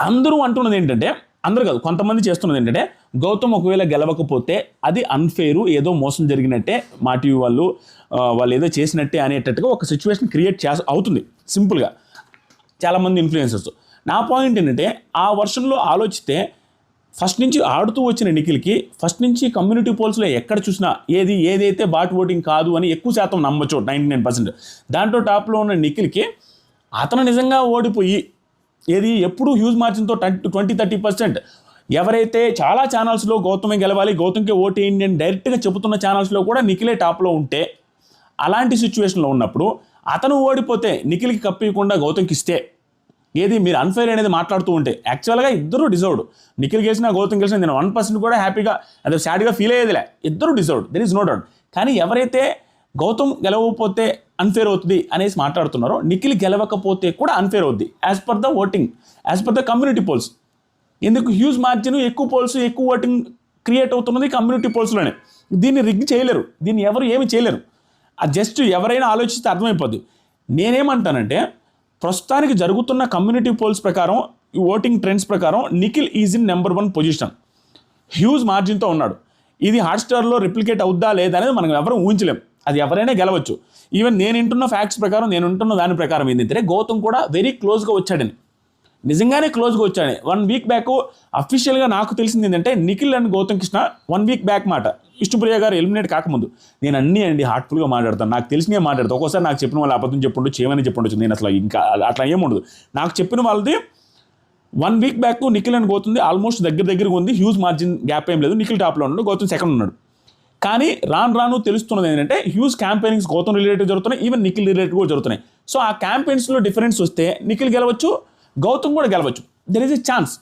అందరూ అంటున్నది ఏంటంటే అందరూ కాదు కొంతమంది చేస్తున్నది ఏంటంటే గౌతమ్ ఒకవేళ గెలవకపోతే అది అన్ఫేరు ఏదో మోసం జరిగినట్టే మా టీవీ వాళ్ళు వాళ్ళు ఏదో చేసినట్టే అనేటట్టుగా ఒక సిచ్యువేషన్ క్రియేట్ చేస అవుతుంది. సింపుల్గా చాలామంది ఇన్ఫ్లుయెన్సర్స్ నా పాయింట్ ఏంటంటే ఆ వర్షంలో ఆలోచిస్తే ఫస్ట్ నుంచి ఆడుతూ వచ్చిన నిఖిల్కి ఫస్ట్ నుంచి కమ్యూనిటీ పోల్స్లో ఎక్కడ చూసినా ఏది ఏదైతే బాట్ ఓటింగ్ కాదు అని ఎక్కువ శాతం నమ్మచ్చు నైంటీ నైన్ పర్సెంట్. దాంట్లో టాప్లో ఉన్న నిఖిల్కి అతను నిజంగా ఓడిపోయి ఏది? ఎప్పుడూ హ్యూజ్ మార్జిన్తో ట్వంటీ థర్టీ పర్సెంట్ ఎవరైతే చాలా ఛానల్స్లో గౌతమే గెలవాలి గౌతమ్కే ఓటు వేయండి అని డైరెక్ట్గా చెబుతున్న ఛానల్స్లో కూడా నిఖిలే టాప్లో ఉంటే అలాంటి సిచ్యువేషన్లో ఉన్నప్పుడు అతను ఓడిపోతే నిఖిల్కి కప్పియకుండా గౌతమ్కి ఇస్తే ఏది? మీరు అన్ఫైర్ అనేది మాట్లాడుతూ ఉంటే యాక్చువల్గా ఇద్దరు డిజర్వ్డ్ నిఖిల్ గెలిచిన గౌతమ్ గెలిచిన నేను వన్ పర్సెంట్ కూడా హ్యాపీగా అదే సాడ్గా ఫీల్ అయ్యేదిలే. ఇద్దరు deserved there is no doubt కానీ ఎవరైతే గౌతమ్ గెలవకపోతే అన్ఫేర్ అవుతుంది అనేసి మాట్లాడుతున్నారో నిఖిల్ గెలవకపోతే కూడా అన్ఫేర్ అవుద్ది. As per the voting as per the community polls ఎందుకు? హ్యూజ్ మార్జిన్ ఎక్కువ పోల్స్ ఎక్కువ ఓటింగ్ క్రియేట్ అవుతున్నది కమ్యూనిటీ పోల్స్లోనే దీన్ని రిగ్ చేయలేరు. దీన్ని ఎవరు ఏమి చేయలేరు. అది జస్ట్ ఎవరైనా ఆలోచిస్తే అర్థమైపోద్ది. నేనేమంటానంటే ప్రస్తుతానికి జరుగుతున్న కమ్యూనిటీ పోల్స్ ప్రకారం ఈ ఓటింగ్ ట్రెండ్స్ ప్రకారం Nikhil is in number one position huge మార్జిన్తో ఉన్నాడు. ఇది హాట్స్టార్లో రిప్లికేట్ అవుద్దా లేదా అనేది మనం ఎవరూ ఊహించలేం. అది ఎవరైనా గెలవచ్చు. ఈవెన్ నేను వింటున్న ఫ్యాక్ట్స్ ప్రకారం నేను వింటున్న దాని ప్రకారం ఏంటంటే గౌతమ్ కూడా వెరీ క్లోజ్గా వచ్చాడని. నిజంగానే క్లోజ్గా వచ్చాడని. వన్ వీక్ బ్యాక్ అఫీషియల్గా నాకు తెలిసింది ఏంటంటే Nikhil and Gautam Krishna one week back మాట. విష్ణుప్రియ గారు ఎలిమినేట్ కాకముందు. నేను అన్నీ అండి హార్ట్ఫుల్గా మాట్లాడతాను. నాకు తెలిసినే మాట్లాడతాను. ఒక్కోసారి నాకు చెప్పిన వాళ్ళు అబద్ధం చెప్పండు చేయమని చెప్పుండొచ్చు. నేను అసలు ఇంకా అట్లా ఏముండదు నాకు చెప్పిన వాళ్ళది వన్ వీక్ బ్యాక్ నిఖిల్ అని పోతుంది ఆల్మోస్ట్ దగ్గర దగ్గరగా ఉంది. హ్యూజ్ మార్జిన్ గ్యాప్ ఏం లేదు. నిఖిల్ టాప్లో ఉన్నాడు. గౌతమ్ సెకండ్ ఉన్నాడు. కానీ రాను రాను తెలుస్తున్నది ఏంటంటే హ్యూజ్ క్యాంపెయినింగ్స్ గౌతమ్ రిలేటెడ్ జరుగుతున్నాయి ఈవెన్ నిఖిల్ రిలేటెడ్ కూడా జరుగుతున్నాయి. సో ఆ క్యాంపెయిన్స్లో డిఫరెన్స్ వస్తే నిఖిల్ గెలవచ్చు గౌతమ్ కూడా గెలవచ్చు. There is a chance